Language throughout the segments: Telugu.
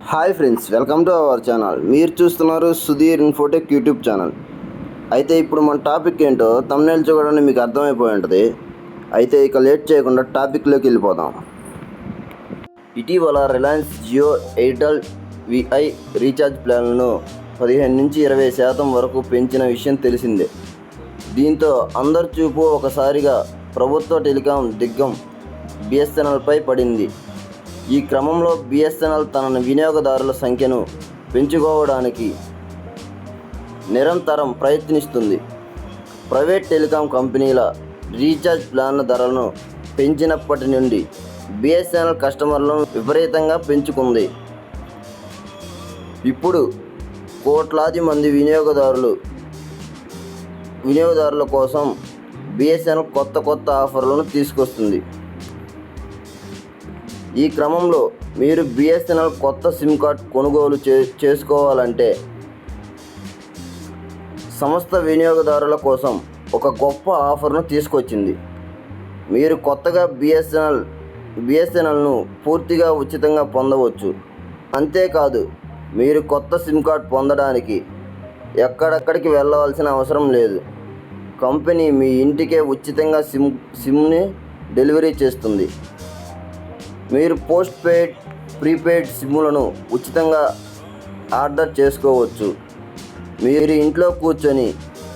Hi friends welcome to our channel. మీరు చూస్తున్నారు సుధీర్ ఇన్ఫోటెక్ యూట్యూబ్ ఛానల్. అయితే ఇప్పుడు మన టాపిక్ ఏంటో తమ్నేల్ చూడడానికి మీకు అర్థమైపోయి ఉంటుంది. అయితే ఇక లేట్ చేయకుండా టాపిక్లోకి వెళ్ళిపోదాం. ఇటీవల Reliance Jio Airtel VI recharge ప్లాన్లను పదిహేను నుంచి ఇరవై శాతం వరకు పెంచిన విషయం తెలిసిందే. దీంతో అందరి చూపు ఒకసారిగా ప్రభుత్వ టెలికాం దిగ్గం బిఎస్ఎన్ఎల్పై పడింది. ఈ క్రమంలో బిఎస్ఎన్ఎల్ తన వినియోగదారుల సంఖ్యను పెంచుకోవడానికి నిరంతరం ప్రయత్నిస్తుంది. ప్రైవేట్ టెలికాం కంపెనీల రీఛార్జ్ ప్లాన్ల ధరలను పెంచినప్పటి నుండి బిఎస్ఎన్ఎల్ కస్టమర్లను విపరీతంగా పెంచుకుంది. ఇప్పుడు కోట్లాది మంది వినియోగదారులు వినియోగదారుల కోసం బిఎస్ఎన్ఎల్ కొత్త కొత్త ఆఫర్లను తీసుకొస్తుంది. ఈ క్రమంలో మీరు బిఎస్ఎన్ఎల్ కొత్త సిమ్ కార్డ్ కొనుగోలు చే చేసుకోవాలంటే సంస్థ వినియోగదారుల కోసం ఒక గొప్ప ఆఫర్ను తీసుకొచ్చింది. మీరు కొత్తగా బిఎస్ఎన్ఎల్ బిఎస్ఎన్ఎల్ను పూర్తిగా ఉచితంగా పొందవచ్చు. అంతేకాదు మీరు కొత్త సిమ్ కార్డ్ పొందడానికి ఎక్కడెక్కడికి వెళ్ళవలసిన అవసరం లేదు. కంపెనీ మీ ఇంటికే ఉచితంగా సిమ్ సిమ్ని డెలివరీ చేస్తుంది. మీరు పోస్ట్ పెయిడ్ ప్రీపెయిడ్ సిమ్లను ఉచితంగా ఆర్డర్ చేసుకోవచ్చు. మీరు ఇంట్లో కూర్చొని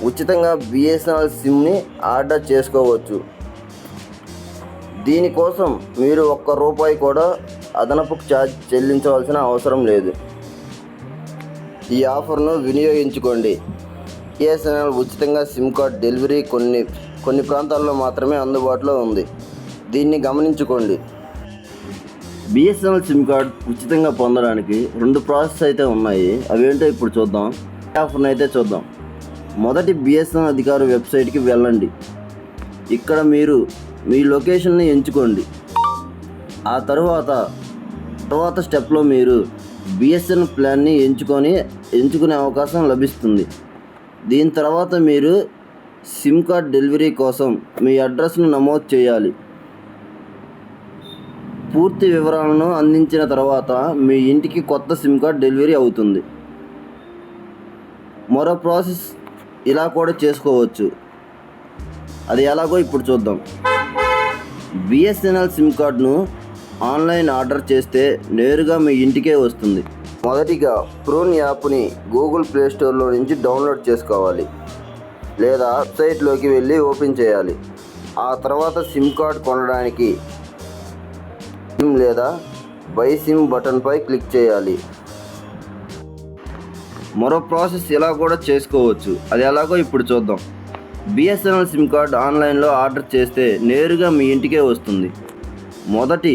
ఉచితంగా బిఎస్ఎన్ఎల్ సిమ్ని ఆర్డర్ చేసుకోవచ్చు. దీనికోసం మీరు ఒక్క రూపాయి కూడా అదనపు ఛార్జ్ చెల్లించవలసిన అవసరం లేదు. ఈ ఆఫర్ను వినియోగించుకోండి. బిఎస్ఎన్ఎల్ ఉచితంగా సిమ్ కార్డ్ డెలివరీ కొన్ని కొన్ని ప్రాంతాల్లో మాత్రమే అందుబాటులో ఉంది. దీన్ని గమనించుకోండి. బిఎస్ఎన్ఎల్ సిమ్ కార్డ్ ఉచితంగా పొందడానికి రెండు ప్రాసెస్ అయితే ఉన్నాయి. అవేంటో ఇప్పుడు చూద్దాం. ఆఫర్ని అయితే చూద్దాం. మొదటి బిఎస్ఎన్ఎల్ అధికారి వెబ్సైట్కి వెళ్ళండి. ఇక్కడ మీరు మీ లొకేషన్ని ఎంచుకోండి. ఆ తర్వాత తర్వాత స్టెప్లో మీరు బిఎస్ఎన్ఎల్ ప్లాన్ని ఎంచుకొని ఎంచుకునే అవకాశం లభిస్తుంది. దీని తర్వాత మీరు సిమ్ కార్డ్ డెలివరీ కోసం మీ అడ్రస్ను నమోదు చేయాలి. పూర్తి వివరాలను అందించిన తర్వాత మీ ఇంటికి కొత్త సిమ్ కార్డ్ డెలివరీ అవుతుంది. మరో ప్రాసెస్ ఇలా కూడా చేసుకోవచ్చు. అది ఎలాగో ఇప్పుడు చూద్దాం. బిఎస్ఎన్ఎల్ సిమ్ కార్డ్ను ఆన్లైన్ ఆర్డర్ చేస్తే నేరుగా మీ ఇంటికే వస్తుంది. మొదటిగా ప్రూన్ యాప్ని గూగుల్ ప్లే స్టోర్లో నుంచి డౌన్లోడ్ చేసుకోవాలి. లేదా వెబ్సైట్లోకి వెళ్ళి ఓపెన్ చేయాలి. ఆ తర్వాత సిమ్ కార్డ్ కొనడానికి సిమ్ లేదా బై సిమ్ బటన్పై క్లిక్ చేయాలి. మరో ప్రాసెస్ ఇలా కూడా చేసుకోవచ్చు. అది ఎలాగో ఇప్పుడు చూద్దాం. బిఎస్ఎన్ఎల్ సిమ్ కార్డ్ ఆన్లైన్లో ఆర్డర్ చేస్తే నేరుగా మీ ఇంటికే వస్తుంది. మొదటి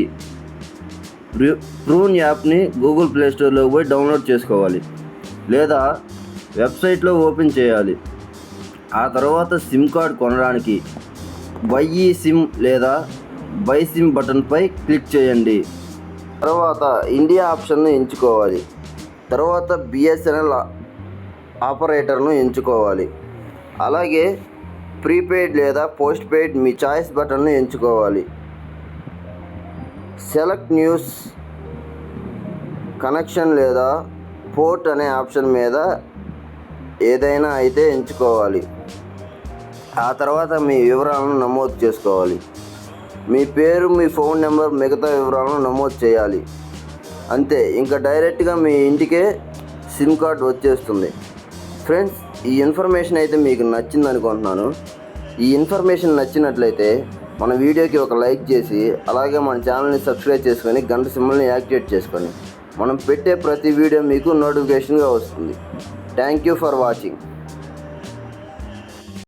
ప్రూన్ యాప్ని గూగుల్ ప్లేస్టోర్లో పోయి డౌన్లోడ్ చేసుకోవాలి. లేదా వెబ్సైట్లో ఓపెన్ చేయాలి. ఆ తర్వాత సిమ్ కార్డ్ కొనడానికి వైఈ సిమ్ లేదా బై సిమ్ బటన్పై క్లిక్ చేయండి. తర్వాత ఇండియా ఆప్షన్ను ఎంచుకోవాలి. తర్వాత బిఎస్ఎన్ఎల్ ఆపరేటర్ను ఎంచుకోవాలి. అలాగే ప్రీపెయిడ్ లేదా పోస్ట్ పెయిడ్ మీ చాయిస్ బటన్ను ఎంచుకోవాలి. సెలెక్ట్ న్యూస్ కనెక్షన్ లేదా పోర్ట్ అనే ఆప్షన్ మీద ఏదైనా అయితే ఎంచుకోవాలి. ఆ తర్వాత మీ వివరాలను నమోదు చేసుకోవాలి. మీ పేరు మీ ఫోన్ నెంబర్ మిగతా వివరాలను నమోదు చేయాలి. అంతే ఇంకా డైరెక్ట్గా మీ ఇంటికే సిమ్ కార్డ్ వచ్చేస్తుంది. ఫ్రెండ్స్ ఈ ఇన్ఫర్మేషన్ అయితే మీకు నచ్చింది అనుకుంటున్నాను. ఈ ఇన్ఫర్మేషన్ నచ్చినట్లయితే మన వీడియోకి ఒక లైక్ చేసి అలాగే మన ఛానల్ని సబ్స్క్రైబ్ చేసుకొని గంట సింబల్ని యాక్టివేట్ చేసుకొని మనం పెట్టే ప్రతి వీడియో మీకు నోటిఫికేషన్గా వస్తుంది. Thank you for watching.